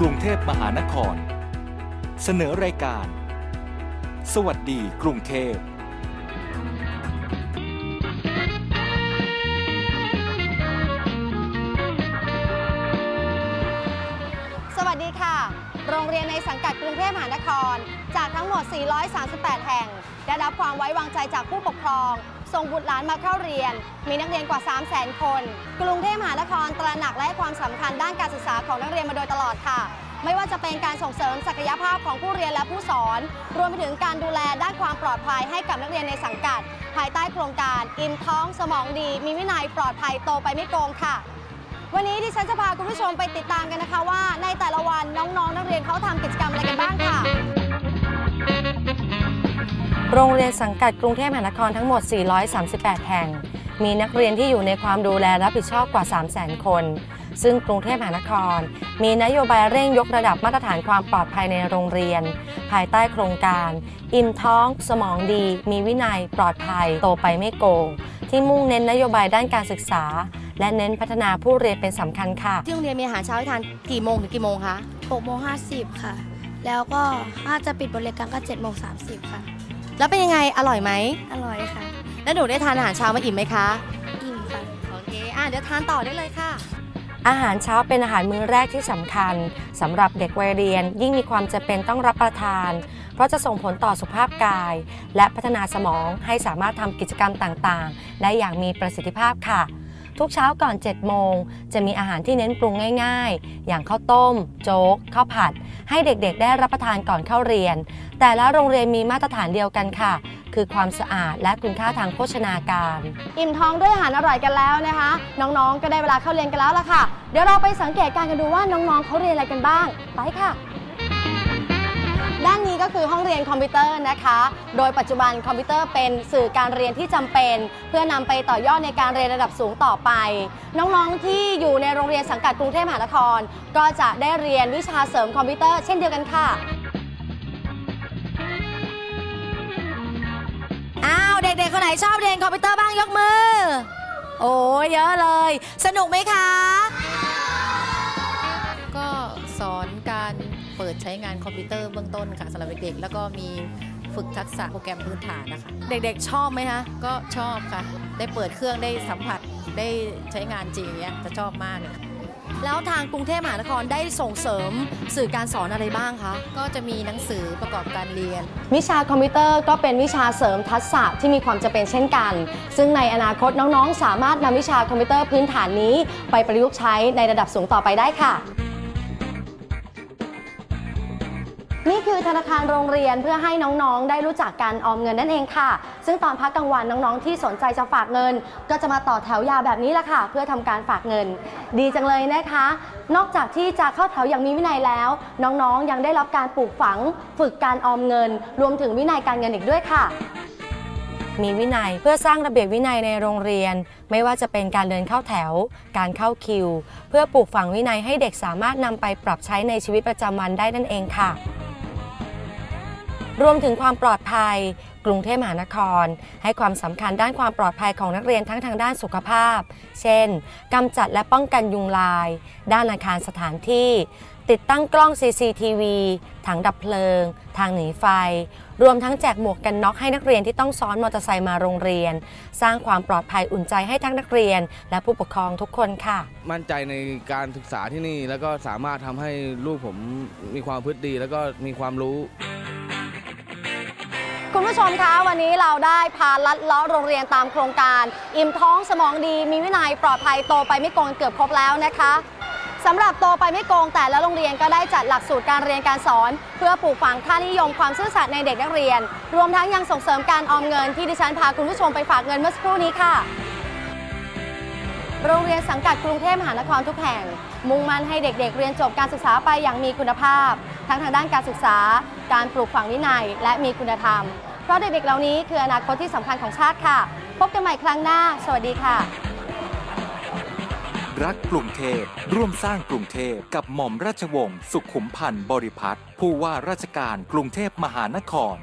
กรุงเทพมหานคร เสนอรายการ สวัสดีกรุงเทพสวัสดีค่ะ โรงเรียนในสังกัดกรุงเทพมหานคร จากทั้งหมด 438 แห่ง ได้รับความไว้วางใจจากผู้ปกครอง ส่งบุตรหลานมาเข้าเรียน มีนักเรียนกว่า 300,000 คน กรุงเทพมหานครตระหนักและให้ความสำคัญด้านการศึกษาของนักเรียนมาโดยตลอดค่ะ ไม่ว่าจะเป็นการส่งเสริมศักยภาพของผู้เรียนและผู้สอน รวมไปถึงการดูแลด้านความปลอดภัยให้กับนักเรียนในสังกัด ภายใต้โครงการอิ่มท้องสมองดี มีวินัยปลอดภัยโตไปไม่โกงค่ะ วันนี้ดิฉันจะพาคุณผู้ชมไปติดตามกันนะคะว่าใน โรงเรียนสังกัดกรุงเทพมหานครทั้งหมด 438 แห่ง มีนักเรียนที่อยู่ในความดูแลรับผิดชอบกว่า 300,000 คน ซึ่งกรุงเทพมหานคร มีนโยบายเร่งยกระดับมาตรฐานความปลอดภัยในโรงเรียน ภายใต้โครงการ อิ่มท้อง สมองดี มีวินัย ปลอดภัย โตไปไม่โกง ที่มุ่งเน้นนโยบายด้านการศึกษา และเน้นพัฒนาผู้เรียนเป็นสำคัญค่ะ ที่โรงเรียนมีอาหารเช้าให้ทานกี่โมงถึงกี่โมงคะ6โมง50 ค่ะ แล้วก็ถ้าจะปิดบริการก็7โมง30 ค่ะ แล้วเป็นยังไงอร่อยไหม อร่อยค่ะ แล้วหนูได้ทานอาหารเช้ามาอิ่มไหมคะ อิ่มค่ะ โอเค อะเดี๋ยวทานต่อได้เลยค่ะ อาหารเช้าเป็นอาหารมื้อแรกที่สำคัญสำหรับเด็กวัยเรียน ยิ่งมีความจำเป็นต้องรับประทาน เพราะจะส่งผลต่อสุขภาพกาย และพัฒนาสมองให้สามารถทำกิจกรรมต่างๆ ได้อย่างมีประสิทธิภาพค่ะ ทุกเช้าก่อน 7 โมง จะมีอาหารที่เน้นปรุงง่ายๆ อย่างข้าวต้ม โจ๊ก ข้าวผัด ให้เด็กๆ ได้รับประทานก่อนเข้าเรียน แต่ละโรงเรียนมีมาตรฐานเดียวกันค่ะ คือความสะอาดและคุณค่าทางโภชนาการ อิ่มท้องด้วยอาหารอร่อยกันแล้วนะคะ น้องๆ ก็ได้เวลาเข้าเรียนกันแล้วล่ะค่ะ เดี๋ยวเราไปสังเกตการณ์กันดูว่าน้องๆเขาเรียนอะไรกันบ้าง ไปค่ะ ด้านนี้ก็คือห้องเรียนคอมพิวเตอร์นะคะ โดยปัจจุบันคอมพิวเตอร์เป็นสื่อการเรียนที่จำเป็น เพื่อนำไปต่อยอดในการเรียนระดับสูงต่อไป น้องๆที่อยู่ในโรงเรียนสังกัดกรุงเทพมหานคร ก็จะได้เรียนวิชาเสริมคอมพิวเตอร์เช่นเดียวกันค่ะอ้าวเด็กๆคนไหนชอบเรียนคอมพิวเตอร์บ้างยกมือ โอ้ยเยอะเลย สนุกไหมคะ ปิดใช้งานคอมพิวเตอร์เบื้องต้นค่ะสำหรับเด็กๆแล้วก็มีฝึกทักษะโปรแกรมพื้นฐานนะคะ เด็กๆ ชอบไหมคะ ก็ชอบค่ะ ได้เปิดเครื่องได้สัมผัสได้ใช้งานจริงอย่างเงี้ยจะชอบมากเลยค่ะแล้วทางกรุงเทพมหานครได้ส่งเสริมสื่อการสอนอะไรบ้างคะ ก็จะมีหนังสือประกอบการเรียน วิชาคอมพิวเตอร์ก็เป็นวิชาเสริมทักษะที่มีความจำเป็นเช่นกัน ซึ่งในอนาคตน้องๆ สามารถนำวิชาคอมพิวเตอร์พื้นฐานนี้ ไปประยุกต์ใช้ในระดับสูงต่อไปได้ค่ะ นี่คือธนาคารโรงเรียนเพื่อให้น้องๆ ได้รู้จักการออมเงินนั่นเองค่ะ ซึ่งตอนพักกลางวันน้องๆ ที่สนใจจะฝากเงิน ก็จะมาต่อแถวยาวแบบนี้แหละค่ะ เพื่อทำการฝากเงิน ดีจังเลยนะคะ นอกจากที่จะเข้าแถวอย่างมีวินัยแล้ว น้องๆ ยังได้รับการปลูกฝัง ฝึกการออมเงิน รวมถึงวินัยการเงินอีกด้วยค่ะมีวินัยเพื่อสร้างระเบียบวินัยในโรงเรียน ไม่ว่าจะเป็นการเดินเข้าแถว การเข้าคิว เพื่อปลูกฝังวินัยให้เด็กสามารถนำไปปรับใช้ในชีวิตประจำวันได้นั่นเองค่ะ รวมถึงความปลอดภัย กรุงเทพมหานคร ให้ความสำคัญด้านความปลอดภัยของนักเรียนทั้งทางด้านสุขภาพ เช่นกำจัดและป้องกันยุงลาย ด้านอาคารสถานที่ ติดตั้งกล้อง CCTV ถังดับเพลิง ทางหนีไฟ รวมทั้งแจกหมวกกันน็อกให้นักเรียนที่ต้องซ้อนมอเตอร์ไซค์มาโรงเรียน สร้างความปลอดภัยอุ่นใจให้ทั้งนักเรียน และผู้ปกครองทุกคนค่ะ มั่นใจในการศึกษาที่นี่ แล้วก็สามารถทำให้ลูกผมมีความพฤติดี แล้วก็มีความรู้ คุณผู้ชมคะวันนี้เราได้พาลัดเลาะโรงเรียนตามโครงการ อิ่มท้องสมองดีมีวินัยปลอดภัยโตไปไม่โกงเกือบครบแล้วนะคะสำหรับโตไปไม่โกงแต่ละโรงเรียนก็ได้จัดหลักสูตรการเรียนการสอน เพื่อปลูกฝังค่านิยมความซื่อสัตย์ในเด็กนักเรียน รวมทั้งยังส่งเสริมการออมเงินที่ดิฉันพาคุณผู้ชมไปฝากเงินเมื่อสักครู่นี้ค่ะ โรงเรียนสังกัดกรุงเทพมหานครทุกแห่ง มุ่งมั่นให้เด็กๆเรียนจบการศึกษาไปอย่างมีคุณภาพ ทั้งทางด้านการศึกษา การปลูกฝังวินัย และมีคุณธรรม เพราะเด็กๆเหล่านี้คืออนาคตที่สำคัญของชาติค่ะ พบกันใหม่ครั้งหน้า สวัสดีค่ะ รักกรุงเทพร่วมสร้างกรุงเทพกับหม่อมราชวงศ์สุขุมพันธ์บริพัตรผู้ว่าราชการกรุงเทพมหานคร